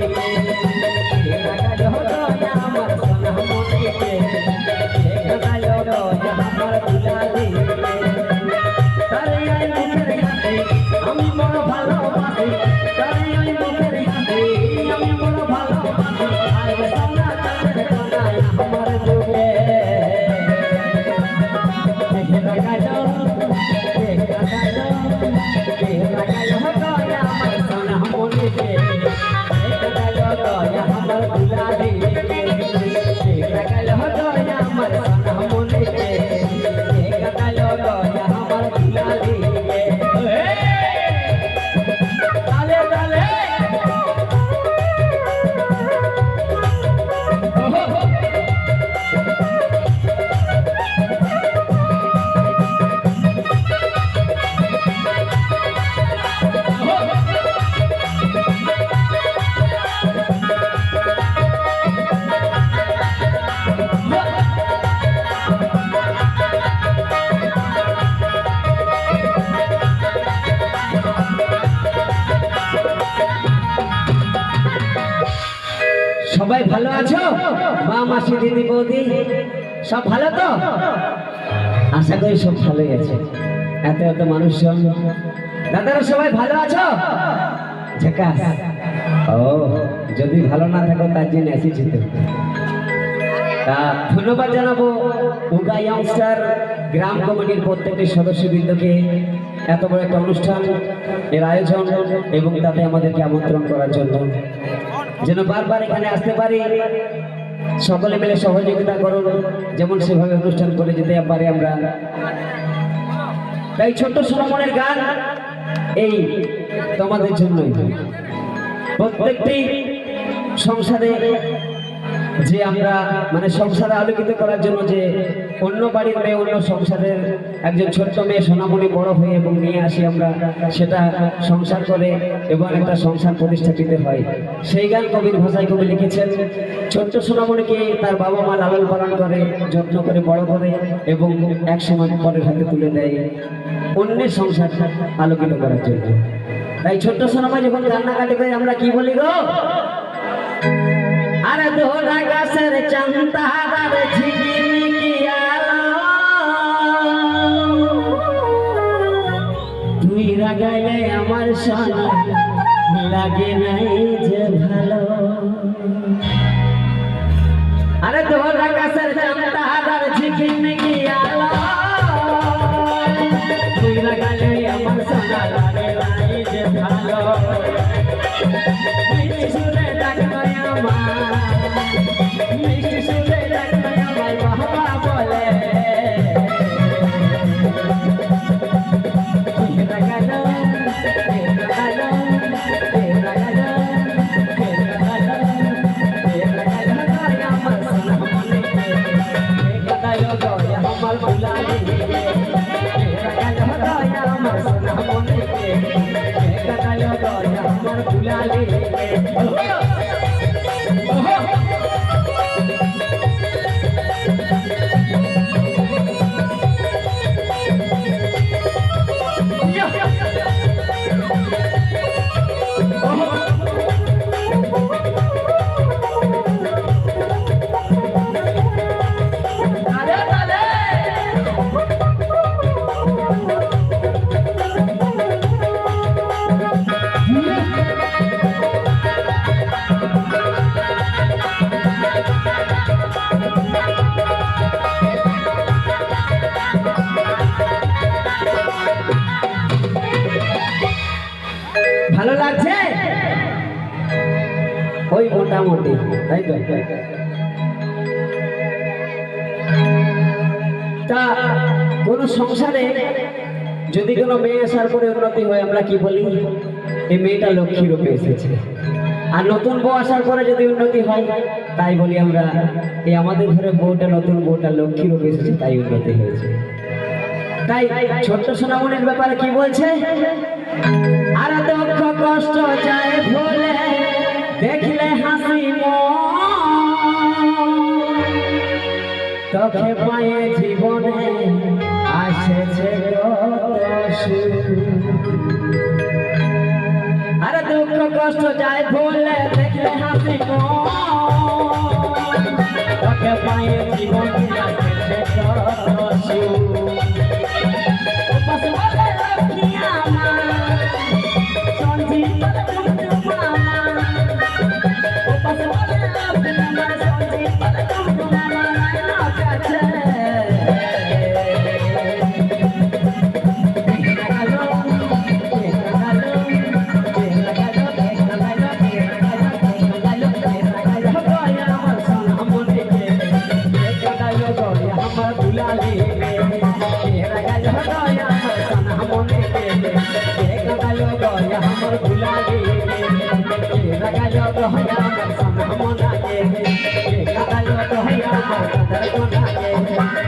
Thank you. সবাই ভালো আছো? মা, মাসি, দিদি, বৌদি, সব ভালো তো? আশা করি সব ভালোই আছে। এত এত মানুষজন। দাদারা সবাই ভালো আছো? ও, যদি ভালো না থাকো, তার জন্য এসেছি তো। তা ধন্যবাদ জানাব উগা ইয়ংস্টার গ্রাম কমিটির প্রত্যেকটি সদস্যবৃন্দকে। এত বড় একটা অনুষ্ঠান, এর আয়োজন, এবং তাতে আমাদেরকে আমন্ত্রণ করার জন্য। যেন বারবার এখানে আসতে পারি। সকলে মিলে সহযোগিতা করুন, যেমন সেভাবে অনুষ্ঠান করে যেতে পারি আমরা। তাই ছোট্ট সোনামনের গান এই তোমাদের জন্যই। প্রত্যেকটি সংসারে যে আমরা মানে সংসারে আলোকিত করার জন্য যে অন্য বাড়ির মেয়ে, অন্য সংসারের একজন ছোট্ট মেয়ে সোনামণি বড় হয়ে এবং নিয়ে আসি আমরা, সেটা সংসার করে এবং একটা সংসার প্রতিষ্ঠাপিত হয়। সেই গান কবির ভাষায় কবি লিখেছেন, ছোট্ট সোনামণিকে তার বাবা মা লালন পালন করে, যত্ন করে, বড় করে এবং এক সময় পরের হাতে তুলে দেয় অন্যের সংসার আলোকিত করার জন্য। তাই ছোট্ট সোনামা যখন কান্নাকাটি করে, আমরা কি বলি গো? আরে ধরা গাছের চান্তার ঝিকিমিকি আলো। তুই রাগাইলে আমার সোনা লাগে নাই যে ভালো। আরে ধরা গাছের চান্তার ঝিকিমিকি আলো। তুই রাগাইলে আমার সোনা লাগে নাই যে ভালো। ওই মোটামুটি, তাই তো? তা কোনো সংসারে যদি কোনো মেয়ে আসার পরে উন্নতি হয়, আমরা কি বলি? এই মেয়েটা লক্ষ্মী রূপে এসেছে। আর নতুন বউ আসার পরে যদি উন্নতি হয়, তাই বলি আমরা, এই আমাদের ঘরে বউটা নতুন বউটা লক্ষ্মী রূপে এসেছে, তাই উন্নতি হয়েছে। তাই ছোট্ট সোনামনের ব্যাপারে কি বলছে? আর দুঃখ কষ্ট ভুলে দেখলে হাসি তোকে পায়ে জীবনে আসেছে। আরে দুঃখ কষ্ট যায় ভুলে দেখলে হাসি তোকে পায়ে জীবনে আসেছে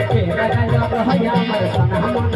কেরা গেল গয়া আমার সানা